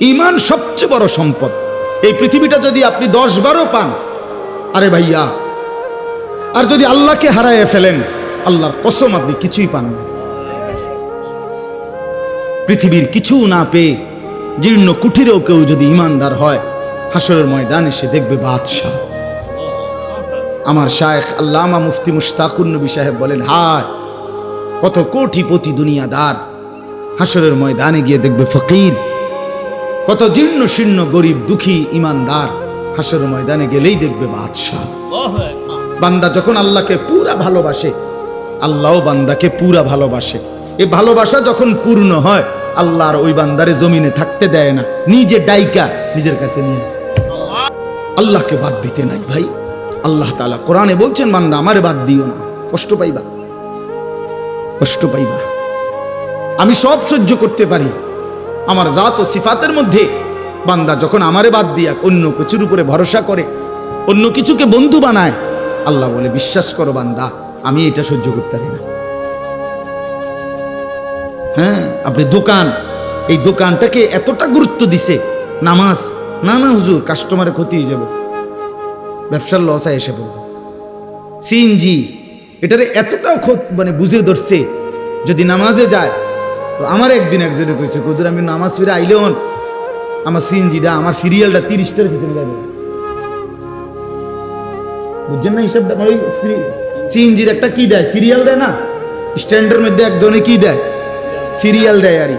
ইমান সবচেয়ে বড় সম্পদ। এই পৃথিবীটা যদি আপনি দশ বারও পান, আরে ভাইয়া, আর যদি আল্লাহকে হারায় ফেলেন, আল্লাহর কসম আপনি কিছুই পান না। পৃথিবীর কিছু না পেয়ে জীর্ণ কুঠিরেও কেউ যদি ইমানদার হয় হাসরের ময়দান এসে দেখবে বাদশাহ। আমার শায়েখ আল্লামা মুফতি মুশতাকুর নবী সাহেব বলেন, হায়, কত কোটিপতি দুনিয়াদার হাসরের ময়দানে গিয়ে দেখবে ফকির। কত জীর্ণ শীর্ণ গরিব দুঃখী ইমানদার হাসের ময়দানে গেলেই দেখবে বাদশাহ। বান্দা যখন আল্লাহকে পুরা ভালোবাসে আল্লাহও বান্দাকে পুরা ভালোবাসে। এই ভালোবাসা যখন পূর্ণ হয় আল্লাহ আর ওই বান্দারে জমিনে থাকতে দেয় না নিজে ডাইকা নিজের কাছে নিয়ে যায়। আল্লাহকে বাদ দিতে নাই ভাই। আল্লাহ তাআলা কোরআনে বলছেন বান্দা আমারে বাদ দিও না কষ্ট পাইবা। কষ্ট পাইবা। আমি সব সহ্য করতে পারি। আমার জাত ও সিফাতের মধ্যে। বান্দা যখন আমারে বাদ দিয়া অন্য কিছুর উপরে ভরসা করে, অন্য কিছুকে বন্ধু বানায়, আল্লাহ বলে, বিশ্বাস করো বান্দা, আমি এটা সহ্য করতে পারি না। হ্যাঁ আপনি দোকান, এই দোকানটাকে এতটা গুরুত্ব দিছে, নামাজ, না না হুজুর কাস্টমারে ক্ষতি হয়ে যাব। ব্যবসার লসায় এসে পড়ব। সিএনজি এটারে ক্ষত- মানে বুঝে ধরছে, যদি নামাজে যায় আমার একদিন একজনে কইছে হুজুর আমি নামাজ ফিরে আইলে হন আমার সিএনজিটা আমার সিরিয়ালটা তিরিশটার পিছনে যাবে। বুঝছেন না হিসাবটা আমার ওই সিএনজির একটা কি দেয়? সিরিয়াল দেয় না? স্ট্যান্ডের মধ্যে একজনে কি দেয়? সিরিয়াল দেয় আরই।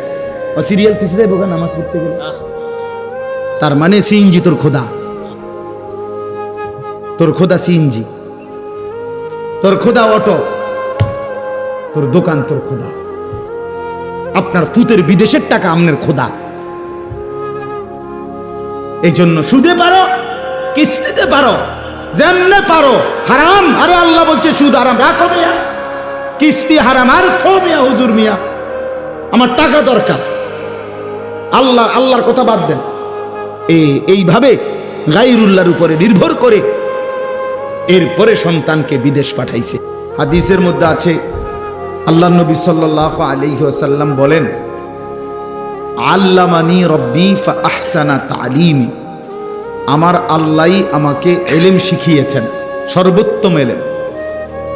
সিরিয়াল পিছিয়ে দেয় বোকা নামাজ পড়তে গেলে? তার মানে সিএনজি তোর খোদা। তোর খোদা সিএনজি। তোর খোদা অটো। তোর দোকান তোর খোদা। আপনার ফুতের বিদেশের টাকা আমনের খোদা। এই জন্য সুদে পারো, কিস্তিতে পারো, যেমনে পারো, হারাম, আরে আল্লাহ বলছে সুদ হারাম, রাখো মিয়া। কিস্তি হারাম, আর খো মিয়া, হুজুর মিয়া। আমার টাকা দরকার। আল্লাহ, আল্লাহর কথা বাদ দেন। এই এইভাবে গাইরুল্লাহর উপরে নির্ভর করে এরপরে সন্তানকে বিদেশ পাঠাইছে। হাদিসের মধ্যে আছে আল্লাহ নবী সাল্লাহ আলাইহি ওয়াসাল্লাম বলেন, আল্লামানি রব্বি আহসানা তালিমি। আমার আল্লাহই আমাকে এলেম শিখিয়েছেন, সর্বোত্তম এলেম।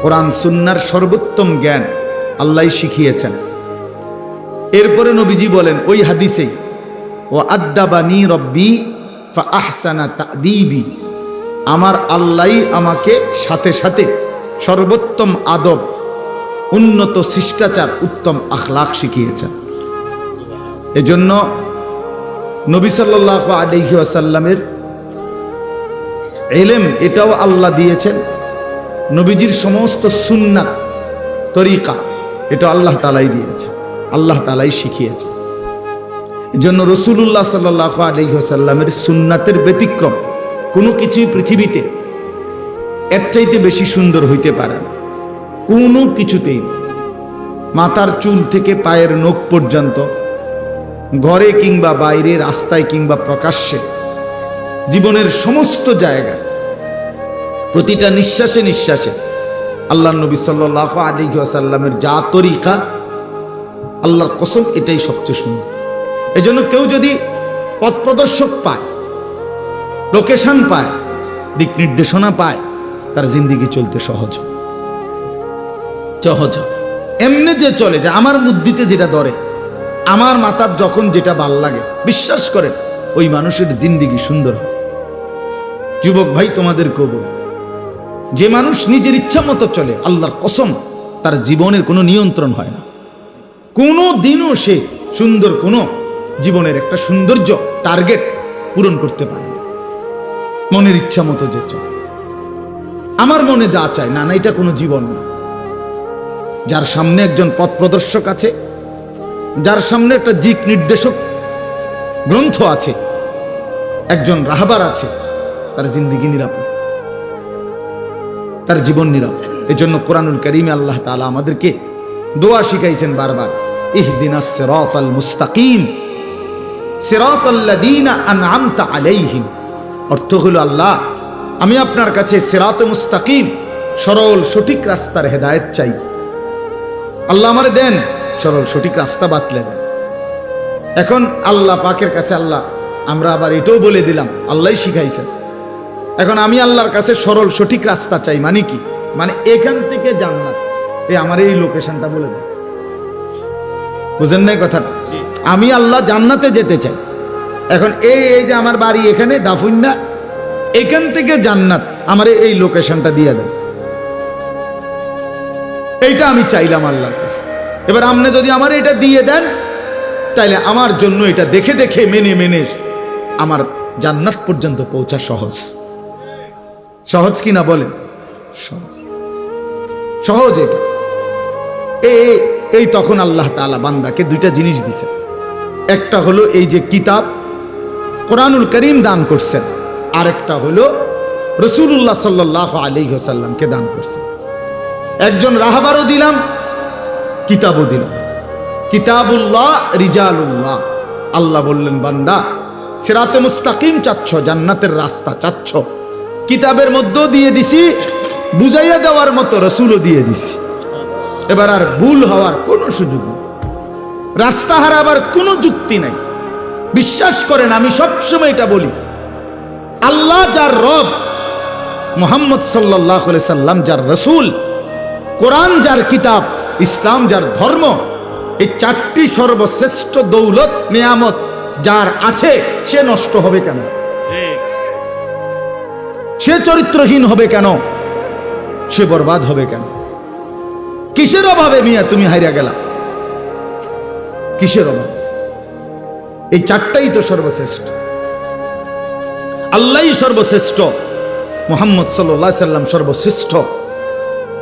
কোরআন, সুন্নার সর্বোত্তম জ্ঞান আল্লাহ শিখিয়েছেন। এরপরে নবীজি বলেন, ওই হাদিসে, ও আদ্দাবানি রব্বি ফা আহসানা তাদিবি। আমার আল্লাহই আমাকে সাথে সাথে সর্বোত্তম আদব উন্নত শিষ্টাচার উত্তম আখলাখ শিখিয়েছেন এজন্য নবী সাল্লাহ আলহি আসাল্লামের এলেম এটাও আল্লাহ দিয়েছেন। নবীজির সমস্ত সুন্নাত, তরিকা এটা আল্লাহ তালাই দিয়েছেন আল্লাহ তালাই শিখিয়েছে। এজন্য রসুল্লাহ সাল্লাহ আলহি আসাল্লামের সুন্নাতের ব্যতিক্রম কোনো কিছুই পৃথিবীতে এর চাইতে বেশি সুন্দর হইতে পারে না। কোনো কিছুতেই। মাথার চুল থেকে পায়ের নখ পর্যন্ত, ঘরে কিংবা বাইরে, রাস্তায় কিংবা প্রকাশ্যে, জীবনের সমস্ত জায়গা, প্রতিটা নিঃশ্বাসে নিঃশ্বাসে আল্লাহ নবী সাল্লাহ আলী আসাল্লামের যা তরিকা, আল্লাহর কসম এটাই সবচেয়ে সুন্দর এজন্য কেউ যদি পথ প্রদর্শক পায়, লোকেশন পায়, দিক নির্দেশনা পায়, তার জিন্দিগি চলতে সহজ হয়। এমনি যে চলে যে আমার বুদ্ধিতে যেটা ধরে, আমার মাতার যখন যেটা ভালো লাগে, বিশ্বাস করেন, ওই মানুষের জিন্দিগি সুন্দর হয়। যুবক ভাই, তোমাদের কবল। যে মানুষ নিজের ইচ্ছা মতো চলে, আল্লাহর কসম, তার জীবনের কোনো নিয়ন্ত্রণ হয় না। কোনো দিনও সে সুন্দর, কোনো জীবনের একটা সৌন্দর্য, টার্গেট পূরণ করতে পারে না। মনের ইচ্ছা মতো যে চলে। আমার মনে যা চায়, না না, এটা কোনো জীবন না। যার সামনে একজন পথ প্রদর্শক আছে, যার সামনে একটা দিক নির্দেশক গ্রন্থ আছে, একজন রাহবার আছে, তার জিন্দিগি নিরাপদ, তার জীবন নিরাপদ। এজন্য কোরআনুল করিমে আল্লাহ তালা আমাদেরকে দোয়া শিখাইছেন বারবার, ইহদিনাস সিরাতাল মুস্তাকিম, সিরাতাল্লাযীনা আনআমতা আলাইহিম। অর্থ হলো, আল্লাহ, আমি আপনার কাছে সিরাতে মুস্তাকিম, সরল, সঠিক রাস্তার হেদায়েত চাই। আল্লাহ আমারে দেন। সরল সঠিক রাস্তা বাতলে দেন। এখন আল্লাহ পাকের কাছে আল্লাহ আমরা আবার এটাও বলে দিলাম আল্লাহ শিখাইছেন। এখন আমি আল্লাহর কাছে সরল সঠিক রাস্তা চাই মানে কি? মানে এখান থেকে জান্নাত। এই আমার এই লোকেশনটা বলে দেন। বুঝেন নাই কথাটা? আমি আল্লাহ জান্নাতে যেতে চাই। এখন এই এই যে আমার বাড়ি এখানে দাফুন্না এখান থেকে জান্নাত আমার এই লোকেশনটা দিয়ে দেন। এইটা আমি চাইলাম আল্লাহর কাছে। এবার আপনি যদি আমার এটা দিয়ে দেন, তাইলে আমার জন্য এটা দেখে দেখে মেনে মেনে আমার জান্নাত পর্যন্ত পৌঁছা সহজ। সহজ কি না বলেন? সহজ। সহজ এটা। এই তখন আল্লাহ তাআলা বান্দাকে দুইটা জিনিস দিছে। একটা হলো এই যে কিতাব কোরআনুল করিম দান করছেন। আরেকটা হলো রসুল্লাহ সাল্লাহ আলী সাল্লামকে দান করছেন। একজন রাহাবারও দিলাম, কিতাবও দিলাম। কিতাবুল্লাহ, রিজালুল্লাহ। আল্লাহ বললেন, বান্দা, সিরাতে মুস্তাকিম চাচ্ছ, জান্নাতের রাস্তা চাচ্ছ। কিতাবের মধ্যেও দিয়ে দিছি, বুঝাইয়া দেওয়ার মতো রসুলও দিয়ে দিছি। এবার আর ভুল হওয়ার কোনো সুযোগ নেই। রাস্তা হারাবার কোনো যুক্তি নাই। বিশ্বাস করেন, আমি সবসময় এটা বলি। আল্লাহ যার রব, মোহাম্মদ সাল্লাহ সাল্লাম যার রসুল কোরআন যার কিতাব, ইসলাম যার ধর্ম, এই চারটি সর্বশ্রেষ্ঠ দৌলত, নিয়ামত যার আছে, সে নষ্ট হবে কেন? সে চরিত্রহীন হবে কেন? সে বরবাদ হবে কেন? কিসের অভাবে মিয়া তুমি হাইরা গেলা? কিসের অভাব? এই চারটাই তো সর্বশ্রেষ্ঠ। আল্লাহই সর্বশ্রেষ্ঠ, মোহাম্মদ সাল্লাম সর্বশ্রেষ্ঠ।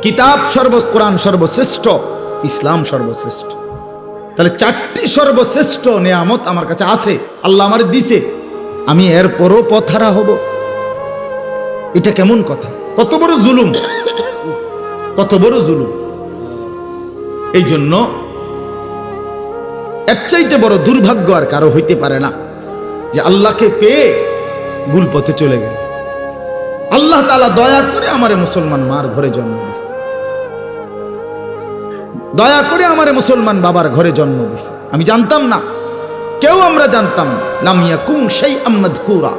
কিতাব সর্ব, কোরআন সর্বশ্রেষ্ঠ, ইসলাম সর্বশ্রেষ্ঠ। তাহলে চারটি সর্বশ্রেষ্ঠ নিয়ামত আমার কাছে আছে, আল্লাহ আমার দিছে। আমি এরপরও পথারা হব। এটা কেমন কথা? কত বড় জুলুম? কত বড় জুলুম? এই জন্য এর চাইতে বড় দুর্ভাগ্য আর কারও হইতে পারে না যে আল্লাহকে পেয়ে ভুল পথে চলে গেল। আল্লাহ তালা দয়া করে আমারে মুসলমান মার ঘরে জন্ম দিছে। দয়া করে আমারে মুসলমান বাবার ঘরে জন্ম দিছে। আমি জানতাম না। কেউ আমরা জানতাম লামিয়া কুম সেই আহমদ কুরা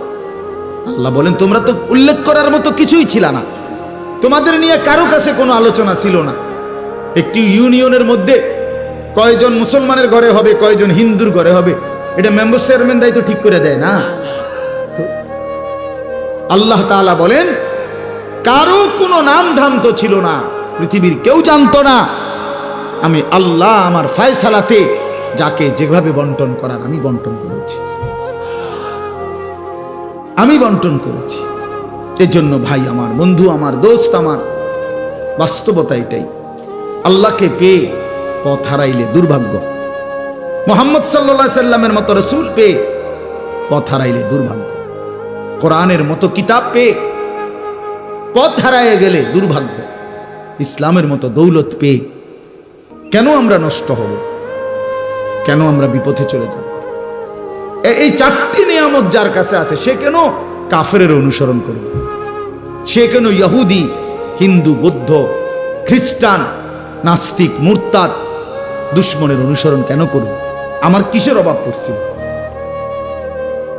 আল্লাহ বলেন, তোমরা তো উল্লেখ করার মতো কিছুই ছিল না। তোমাদের নিয়ে কারও কাছে কোনো আলোচনা ছিল না। একটি ইউনিয়নের মধ্যে কয়জন মুসলমানের ঘরে হবে, কয়জন হিন্দুর ঘরে হবে, এটা মেম্বার চেয়ারম্যান দায়িত্ব ঠিক করে দেয় না। আল্লাহ তাআলা বলেন, কারও কোনো নাম ধাম তো ছিল না, পৃথিবীর কেউ জানতো না। আমি আল্লাহ আমার ফায়সালাতে যাকে যেভাবে বন্টন করার আমি বন্টন করেছি। আমি বন্টন করেছি। এজন্য ভাই আমার, বন্ধু আমার, দোস্ত আমার, বাস্তবতা এটাই। আল্লাহকে পেয়ে পথ হারাইলে দুর্ভাগ্য। মোহাম্মদ সাল্লা সাল্লামের মতো রসুল পেয়ে পথ হারাইলে দুর্ভাগ্য। কোরআনের মতো কিতাব পেয়ে পথ হারাইয়ে গেলে দুর্ভাগ্য। ইসলামের মতো দৌলত পেয়ে কেন আমরা নষ্ট হব? কেন আমরা বিপথে চলে যাব? এই চারটি নিয়ামত যার কাছে আছে, সে কেন কাফের অনুসরণ করবে? সে কেন ইহুদি, হিন্দু, বৌদ্ধ, খ্রিস্টান, নাস্তিক, মুরতাদ দুশ্মনের অনুসরণ কেন করবে? আমার কিসের অভাব পড়ছিল?